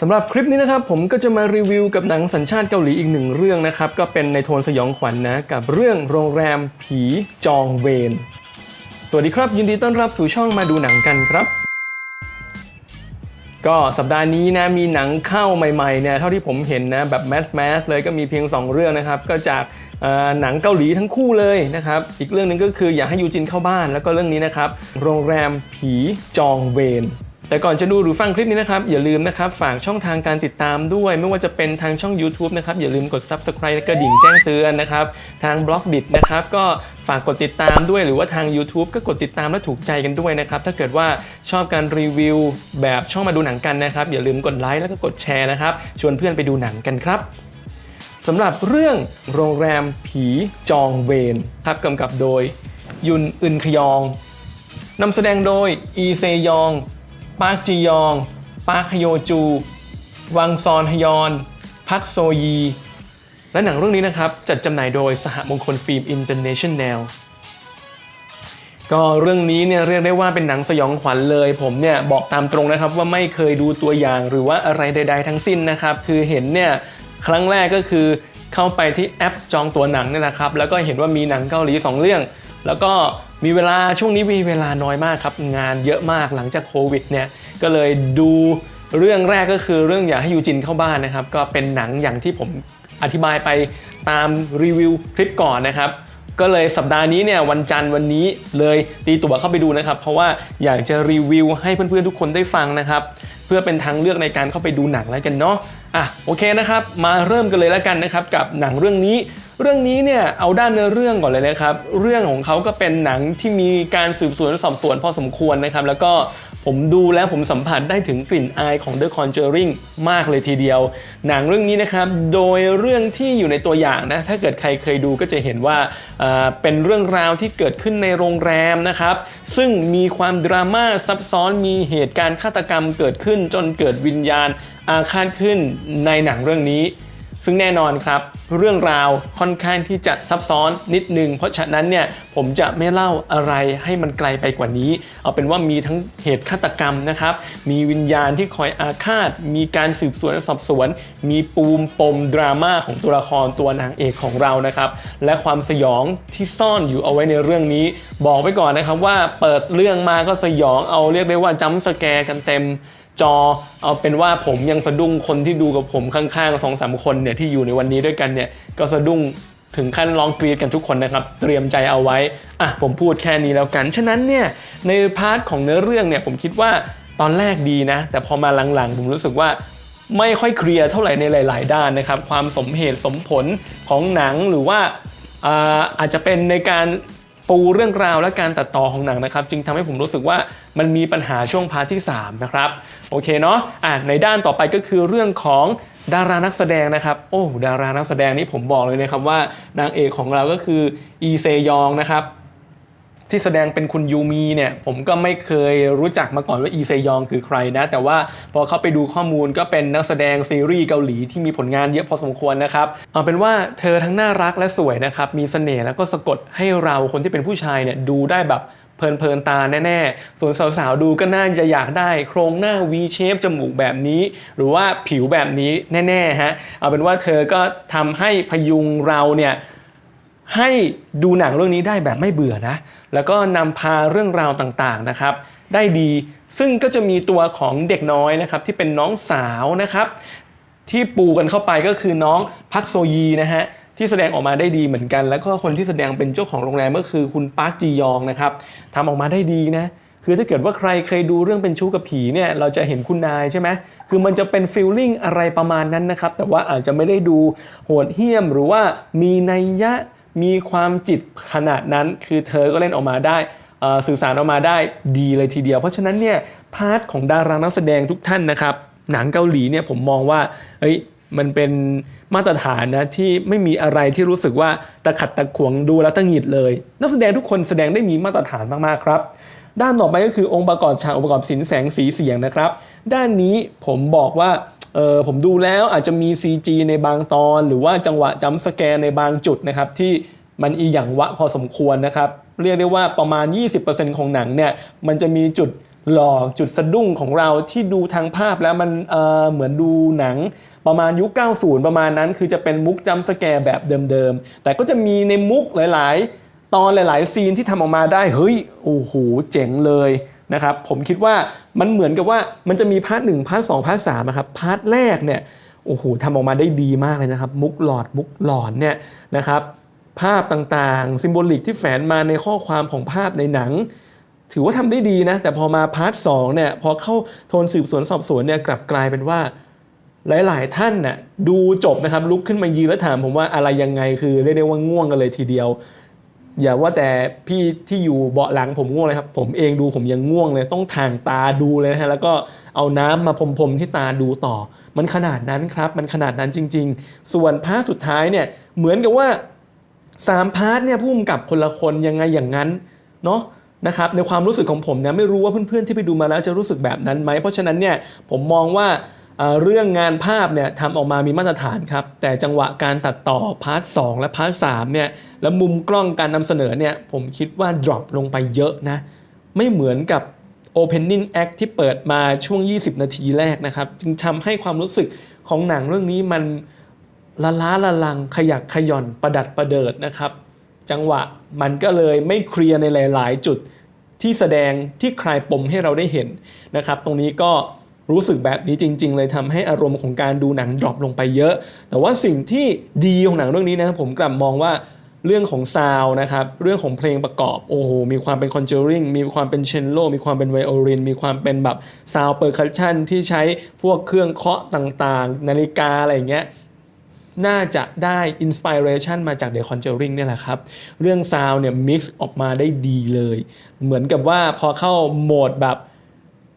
สำหรับคลิปนี้นะครับผมก็จะมารีวิวกับหนังสัญชาติเกาหลีอีกหนึ่งเรื่องนะครับ ก็เป็นในโทนสยองขวัญนนะกับเรื่องโรงแรมผีจองเวรสวัสดีครับ ยินดีต้อนรับสู่ช่องมาดูหนังกันครับ ก็สัปดาห์นี้นะมีหนังเข้าใหม่ๆเนี่ยเท่าที่ผมเห็นนะแบบแมสแมสเลยก็มีเพียง 2 เรื่องนะครับ ก็จากหนังเกาหลีทั้งคู่เลยนะครับ อีกเรื่องหนึ่งก็คืออยากให้ยูจินเข้าบ้าน แล้วก็เรื่องนี้นะครับโรงแรมผีจองเวร แต่ก่อนจะดูหรือฟังคลิปนี้นะครับ อย่าลืมนะครับ ฝากช่องทางการติดตามด้วย ไม่ว่าจะเป็นทางช่อง YouTube นะครับ อย่าลืมกด Subscribe และกระดิ่งแจ้งเตือนนะครับ ทางบล็อกดิบนะครับ ก็ฝากกดติดตามด้วยหรือว่าทาง YouTube ก็กดติดตามและถูกใจกันด้วยนะครับ ถ้าเกิดว่าชอบการรีวิว แบบช่องมาดูหนังกันนะครับ อย่าลืมกดไลค์แล้วก็กดแชร์นะครับ ชวนเพื่อนไปดูหนังกันครับสำหรับเรื่องโรงแรมผีจองเวรครับกำกับโดย ยุนอึนขยองนำแสดงโดยอีเซยอง ปาร์คจียอง ปาร์คฮโยจู วังซอนฮยอน พักโซยี และหนังเรื่องนี้นะครับ จัดจำหน่ายโดยสหมงคลฟิล์มอินเตอร์เนชั่นแนลก็เรื่องนี้เนี่ยเรียกได้ว่าเป็นหนังสยองขวัญเลย ผมเนี่ยบอกตามตรงนะครับว่าไม่เคยดูตัวอย่างหรือว่าอะไรใด ๆ ทั้งสิ้นนะครับ คือเห็นเนี่ยครั้งแรกก็คือเข้าไปที่แอปจองตัวหนังเนี่ยนะครับ แล้วก็เห็นว่ามีหนังเกาหลี 2 เรื่อง แล้วก็ มีเวลาช่วงนี้มีเวลาน้อยมากครับ งานเยอะมากหลังจากโควิดเนี่ยก็เลยดูเรื่องแรกก็คือเรื่องอยากให้ยูจินเข้าบ้านนะครับ ก็เป็นหนังอย่างที่ผมอธิบายไปตามรีวิวคลิปก่อนนะครับ ก็เลยสัปดาห์นี้เนี่ยวันจันทร์วันนี้เลยตีตั๋วเข้าไปดูนะครับ เพราะว่าอยากจะรีวิวให้เพื่อนๆทุกคนได้ฟังนะครับ เพื่อเป็นทางเลือกในการเข้าไปดูหนังแล้วกันเนาะอะโอเคนะครับ มาเริ่มกันเลยแล้วกันนะครับ กับหนังเรื่องนี้ เรื่องนี้เนี่ยเอาด้านเนื้อเรื่องก่อนเลยนะครับ เรื่องของเขาก็เป็นหนังที่มีการสืบสวนสอบสวนพอสมควรนะครับ แล้วก็ผมดูแล้วผมสัมผัสได้ถึงกลิ่นอายของ The Conjuring มากเลยทีเดียว หนังเรื่องนี้นะครับ โดยเรื่องที่อยู่ในตัวอย่างนะ ถ้าเกิดใครเคยดูก็จะเห็นว่าอ่าเป็นเรื่องราวที่เกิดขึ้นในโรงแรมนะครับ ซึ่งมีความดราม่าซับซ้อนมีเหตุการณ์ฆาตกรรมเกิดขึ้นจนเกิดวิญญาณอาฆาตขึ้นในหนังเรื่องนี้ ซึ่งแน่นอนครับ เรื่องราวค่อนข้างที่จะซับซ้อนนิดนึง เพราะฉะนั้นเนี่ยผมจะไม่เล่าอะไรให้มันไกลไปกว่านี้ เอาเป็นว่ามีทั้งเหตุฆาตกรรมนะครับ มีวิญญาณที่คอยอาฆาต มีการสืบสวนสอบสวน มีปูมปมดราม่าของตัวละครตัวนางเอกของเรานะครับ และความสยองที่ซ่อนอยู่เอาไว้ในเรื่องนี้ บอกไว้ก่อนนะครับว่าเปิดเรื่องมาก็สยองเอาเรียกได้ว่าจัมสแกร์กันเต็ม จอเอาเป็นว่าผมยังสะดุ้งคนที่ดูกับผมข้างๆสองสามคนเนี่ยที่อยู่ในวันนี้ด้วยกันเนี่ยก็สะดุ้งถึงขั้นร้องกรีดกันทุกคนนะครับ เตรียมใจเอาไว้ อะผมพูดแค่นี้แล้วกัน ฉะนั้นเนี่ยในพาร์ทของเนื้อเรื่องเนี่ยผมคิดว่าตอนแรกดีนะ แต่พอมาหลังๆ ผมรู้สึกว่าไม่ค่อยเคลียร์เท่าไหร่ในหลาย ๆ ด้านนะครับ ความสมเหตุสมผลของหนังหรือว่าอ่าอาจจะเป็นในการ ปูเรื่องราวและการตัดต่อของหนังนะครับ จึงทำให้ผมรู้สึกว่ามันมีปัญหาช่วงพาร์ทที่ 3 นะครับ โอเคเนาะอะในด้านต่อไปก็คือเรื่องของดารานักแสดงนะครับ โอ้ ดารานักแสดงนี่ผมบอกเลยนะครับว่านางเอกของเราก็คืออีเซยองนะครับ ที่แสดงเป็นคุณยูมีเนี่ยผมก็ไม่เคยรู้จักมาก่อนว่าอีเซยองคือใครนะ แต่ว่าพอเข้าไปดูข้อมูลก็เป็นนักแสดงซีรีส์เกาหลีที่มีผลงานเยอะพอสมควรนะครับเอาเป็นว่าเธอทั้งน่ารักและสวยนะครับ มีเสน่ห์แล้วก็สะกดให้เราคนที่เป็นผู้ชายเนี่ยดูได้แบบเพลินๆตาแน่ๆ ส่วนสาวๆ ดูก็น่าจะอยากได้โครงหน้า V shape จมูกแบบนี้ หรือว่าผิวแบบนี้แน่ๆฮะ เอาเป็นว่าเธอก็ทำให้พยุงเราเนี่ย ให้ดูหนังเรื่องนี้ได้แบบไม่เบื่อนะ แล้วก็นำพาเรื่องราวต่างๆนะครับ ได้ดี ซึ่งก็จะมีตัวของเด็กน้อยนะครับที่เป็นน้องสาวนะครับ ที่ปูกันเข้าไปก็คือน้องพักโซยีนะฮะที่แสดงออกมาได้ดีเหมือนกัน แล้วก็คนที่แสดงเป็นเจ้าของโรงแรมก็คือคุณปาร์คจียองนะครับทำออกมาได้ดีนะคือถ้าเกิดว่าใครเคยดูเรื่องเป็นชู้กับผีเนี่ยเราจะเห็นคุณนายใช่ไหมคือมันจะเป็นฟีลลิ่งอะไรประมาณนั้นนะครับแต่ว่าอาจจะไม่ได้ดูโหดเหี้ยมหรือว่ามีนัยยะ มีความจิตขนาดนั้น คือเธอก็เล่นออกมาได้สื่อสารออกมาได้ดีเลยทีเดียว เพราะฉะนั้นเนี่ยพาร์ทของดารานักแสดงทุกท่านนะครับ หนังเกาหลีเนี่ยผมมองว่าเฮ้ยมันเป็นมาตรฐานนะที่ไม่มีอะไรที่รู้สึกว่าตะขัดตะขวงดูแล้วตะหงิดเลย นักแสดงทุกคนแสดงได้มีมาตรฐานมากๆครับ ด้านต่อไปก็คือองค์ประกอบฉากองค์ประกอบสินแสงสีเสียงนะครับ ด้านนี้ผมบอกว่า เออผมดูแล้วอาจจะมี CG ในบางตอน หรือว่าจังหวะจัมสแกร์ในบางจุดนะครับที่มันอีหยังวะพอสมควรนะครับ เรียกได้ว่าประมาณ 20%ของหนังเนี่ยมันจะมีจุดหลอกจุดสะดุ้งของเราที่ดูทางภาพแล้วมันเออเหมือนดูหนังประมาณยุค 90 ประมาณนั้น คือจะเป็นมุกจัมสแกร์แบบเดิมๆ แต่ก็จะมีในมุกหลาย ๆ ตอนหลาย ๆ ซีนที่ทำออกมาได้ เฮ้ย โอ้โห เจ๋งเลย นะครับผมคิดว่ามันเหมือนกับว่ามันจะมีพาร์ทหนึ่งพาร์ทสองพาร์ทสามนะครับพาร์ทแรกเนี่ยโอ้โหทำออกมาได้ดีมากเลยนะครับ มุกหลอดมุกหลอนเนี่ยนะครับภาพต่างๆ ซิมโบลิกที่แฝงมาในข้อความของภาพในหนัง ถือว่าทำได้ดีนะ แต่พอมาพาร์ทสองเนี่ยพอเข้าโทนสืบสวนสอบสวนเนี่ยกลับกลายเป็นว่าหลาย ๆ ท่านน่ะดูจบนะครับลุกขึ้นมายืนแล้วถามผมว่าอะไรยังไงคือเรียกได้ว่าง่วงกันเลยทีเดียว อย่าว่าแต่พี่ที่อยู่เบาะหลังผมง่วงเลยครับ ผมเองดูผมยังง่วงเลย ต้องทางตาดูเลยนะฮะแล้วก็เอาน้ำมาพรมๆที่ตาดูต่อ มันขนาดนั้นครับ มันขนาดนั้นจริง ๆ ส่วนพาร์ทสุดท้ายเนี่ยเหมือนกับว่าสามพาร์ทเนี่ยพุ่มกับคนละคนยังไงอย่างนั้นเนาะนะครับในความรู้สึกของผมเนี่ยไม่รู้ว่าเพื่อนๆที่ไปดูมาแล้วจะรู้สึกแบบนั้นไหมเพราะฉะนั้นเนี่ยผมมองว่า เรื่องงานภาพเนี่ยทำออกมามีมาตรฐานครับ แต่จังหวะการตัดต่อพาร์ทสและพาร์ทสเนี่ย แล้วมุมกล้องการนำเสนอเนี่ย ผมคิดว่า drop ลงไปเยอะนะ ไม่เหมือนกับ Opening Act ที่เปิดมาช่วง 20 นาทีแรกนะครับ จึงทำให้ความรู้สึกของหนังเรื่องนี้มันละล้าละลังขยักขย่อนประดัดประเดิดนะครับ จังหวะมันก็เลยไม่เคลียร์ในหลาย ๆ จุดที่แสดงที่คลายปมให้เราได้เห็นนะครับ ตรงนี้ก็ รู้สึกแบบนี้จริง ๆ เลยทำให้อารมณ์ของการดูหนังดรอปลงไปเยอะ แต่ว่าสิ่งที่ดีของหนังเรื่องนี้นะครับผมกลับมองว่าเรื่องของซาวนะครับ เรื่องของเพลงประกอบ โอ้โห มีความเป็นคอนเจอริงมีความเป็นเชนโล มีความเป็นไวโอลิน มีความเป็นแบบซาวเปอร์คัชชันที่ใช้พวกเครื่องเคาะต่างๆ นาฬิกาอะไรอย่างเงี้ย น่าจะได้อินสปิเรชันมาจาก The Conjuring เนี่ยแหละครับ เรื่องซาวเนี่ยมิกซ์ออกมาได้ดีเลย เหมือนกับว่าพอเข้าโหมดแบบ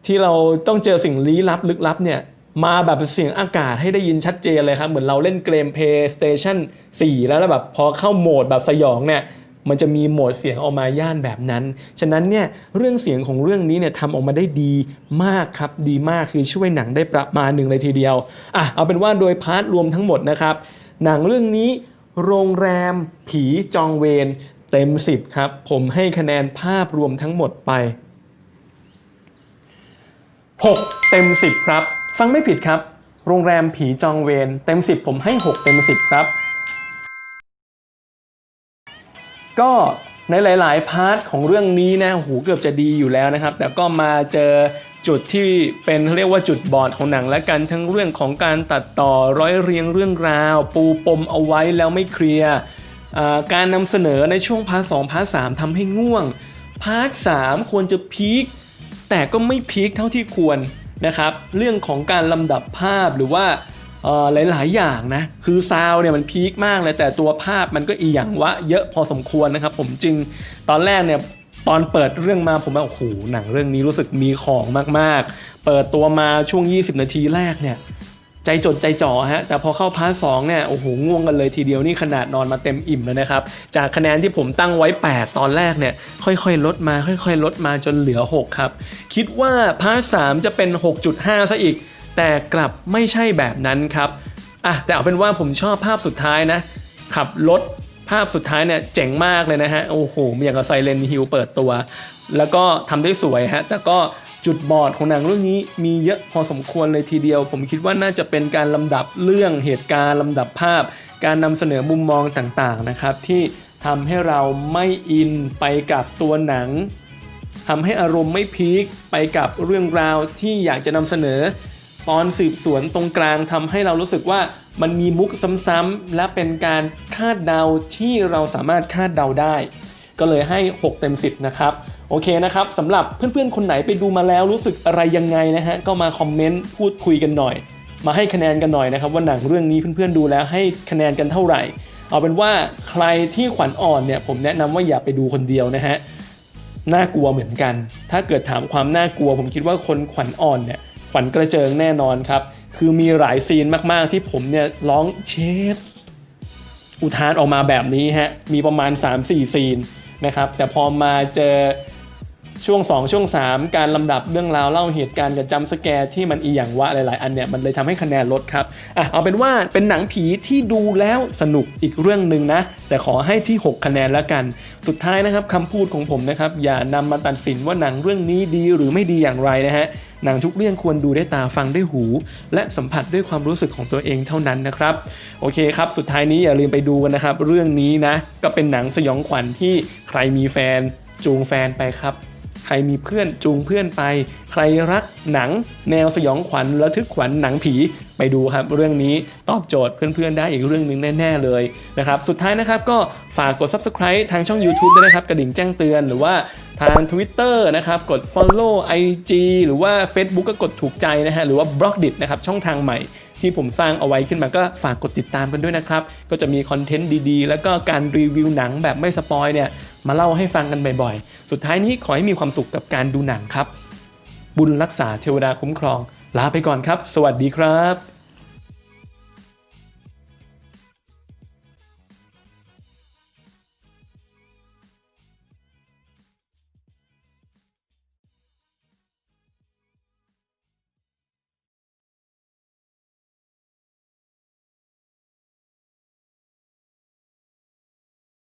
ที่เราต้องเจอสิ่งลี้ลับลึกลับเนี่ยมาแบบเสียงอากาศให้ได้ยินชัดเจนเลยครับเหมือนเราเล่นเกม PlayStation 4 แล้วแบบพอเข้าโหมดแบบสยองเนี่ยมันจะมีโหมดเสียงออกมาย่านแบบนั้น ฉะนั้นเนี่ยเรื่องเสียงของเรื่องนี้เนี่ยทำออกมาได้ดีมากครับ ดีมากคือช่วยหนังได้ประมาณหนึ่งเลยทีเดียวอะเอาเป็นว่าโดยพาร์ทรวมทั้งหมดนะครับ หนังเรื่องนี้โรงแรม ผีจองเวรเต็ม 10 ครับ ผมให้คะแนนภาพรวมทั้งหมดไป 6 เต็ม 10 ครับ ฟังไม่ผิดครับ โรงแรมผีจองเวรเต็ม 10 ผมให้ 6 เต็ม 10 ครับ ก็ในหลาย ๆ พาร์ทของเรื่องนี้นะหูเกือบจะดีอยู่แล้วนะครับ แต่ก็มาเจอจุดที่เป็นเรียกว่าจุดบอดของหนังและกันทั้งเรื่องของการตัดต่อร้อยเรียงเรื่องราว ปูปมเอาไว้แล้วไม่เคลียร์การนำเสนอในช่วงพาร์ทสองพาร์ทสามทำให้ง่วงพาร์ทสามควรจะพีค แต่ก็ไม่พีคเท่าที่ควรนะครับ เรื่องของการลำดับภาพหรือว่าหลาย ๆ อย่างนะ คือซาวเนี่ยมันพีคมากเลย แต่ตัวภาพมันก็อีหยังวะเยอะพอสมควรนะครับ ผมจึงตอนแรกเนี่ยตอนเปิดเรื่องมาผมว่าโอ้โหหนังเรื่องนี้รู้สึกมีของมาก ๆ เปิดตัวมาช่วง 20 นาทีแรกเนี่ย ใจจดใจจ่อฮะแต่พอเข้าพาร์ทสองเนี่ยโอ้โหง่วงกันเลยทีเดียวนี่ขนาดนอนมาเต็มอิ่มแล้วนะครับ จากคะแนนที่ผมตั้งไว้ 8 ตอนแรกเนี่ยค่อยๆ ลดมาค่อยๆ ลดมาจนเหลือ 6 ครับ คิดว่าพาร์ทสามจะเป็น 6.5 ซะอีก แต่กลับไม่ใช่แบบนั้นครับอะแต่เอาเป็นว่าผมชอบภาพสุดท้ายนะขับรถภาพสุดท้ายเนี่ยเจ๋งมากเลยนะฮะ โอ้โห อย่างกับไซเลนฮิลเปิดตัว แล้วก็ทำได้สวยฮะ แต่ก็จุดบอดของหนังเรื่องนี้มีเยอะพอสมควรเลยทีเดียว ผมคิดว่าน่าจะเป็นการลำดับเรื่องเหตุการณ์ลำดับภาพ การนำเสนอมุมมองต่างๆนะครับ ที่ทำให้เราไม่อินไปกับตัวหนังทำให้อารมณ์ไม่พีคไปกับเรื่องราวที่อยากจะนำเสนอ ตอนสืบสวนตรงกลางทำให้เรารู้สึกว่ามันมีมุกซ้ำๆและเป็นการคาดเดาที่เราสามารถคาดเดาได้ ก็เลยให้ 6 เต็ม 10 นะครับ โอเคนะครับสำหรับเพื่อนๆ คนไหนไปดูมาแล้วรู้สึกอะไรยังไงนะฮะก็มาคอมเมนต์พูดคุยกันหน่อย มาให้คะแนนกันหน่อยนะครับว่าหนังเรื่องนี้เพื่อนๆดูแล้วให้คะแนนกันเท่าไหร่ เอาเป็นว่าใครที่ขวัญอ่อนเนี่ยผมแนะนำว่าอย่าไปดูคนเดียวนะฮะน่ากลัวเหมือนกัน ถ้าเกิดถามความน่ากลัว ผมคิดว่าคนขวัญอ่อนเนี่ยขวัญกระเจิงแน่นอนครับคือมีหลายซีนมากๆ ที่ผมเนี่ยร้องเชฟอุทานออกมาแบบนี้ฮะมีประมาณ 3-4 ซีนนะครับแต่พอมาเจอ ช่วง 2 ช่วง 3 การลำดับเรื่องราวเล่าเหตุการณ์กับจำสแกร์ที่มันอีหยังวะหลาย ๆ อันเนี่ยมันเลยทำให้คะแนนลดครับอะเอาเป็นว่าเป็นหนังผีที่ดูแล้วสนุกอีกเรื่องหนึ่งนะ แต่ขอให้ที่ 6 คะแนนแล้วกัน สุดท้ายนะครับคำพูดของผมนะครับอย่านำมาตัดสินว่าหนังเรื่องนี้ดีหรือไม่ดีอย่างไรนะฮะหนังทุกเรื่องควรดูด้วยตาฟังด้วยหู และสัมผัสด้วยความรู้สึกของตัวเองเท่านั้นนะครับ โอเคครับ สุดท้ายนี้อย่าลืมไปดูกันนะครับ เรื่องนี้นะ ก็เป็นหนังสยองขวัญที่ใครมีแฟนจูงแฟนไปครับ ใครมีเพื่อนจูงเพื่อนไป ใครรักหนังแนวสยองขวัญระทึกขวัญหนังผีไปดูครับ เรื่องนี้ตอบโจทย์เพื่อนๆได้อีกเรื่องหนึ่งแน่ ๆ เลยนะครับสุดท้ายนะครับก็ฝากกด subscribe ทางช่อง YouTube ด้วยนะครับ กระดิ่งแจ้งเตือนหรือว่าทาง Twitter นะครับกด follow IG หรือว่า Facebook ก็กดถูกใจนะฮะหรือว่า b l o g d i t นะครับช่องทางใหม่ที่ผมสร้างเอาไว้ขึ้นมาก็ฝากกดติดตามกันด้วยนะครับ ก็จะมีคอนเทนต์ดีๆ แล้วก็การรีวิวหนังแบบไม่สปอยเนี่ย มาเล่าให้ฟังกันบ่อยๆ สุดท้ายนี้ขอให้มีความสุขกับการดูหนังครับ บุญรักษาเทวดาคุ้มครอง ลาไปก่อนครับ สวัสดีครับ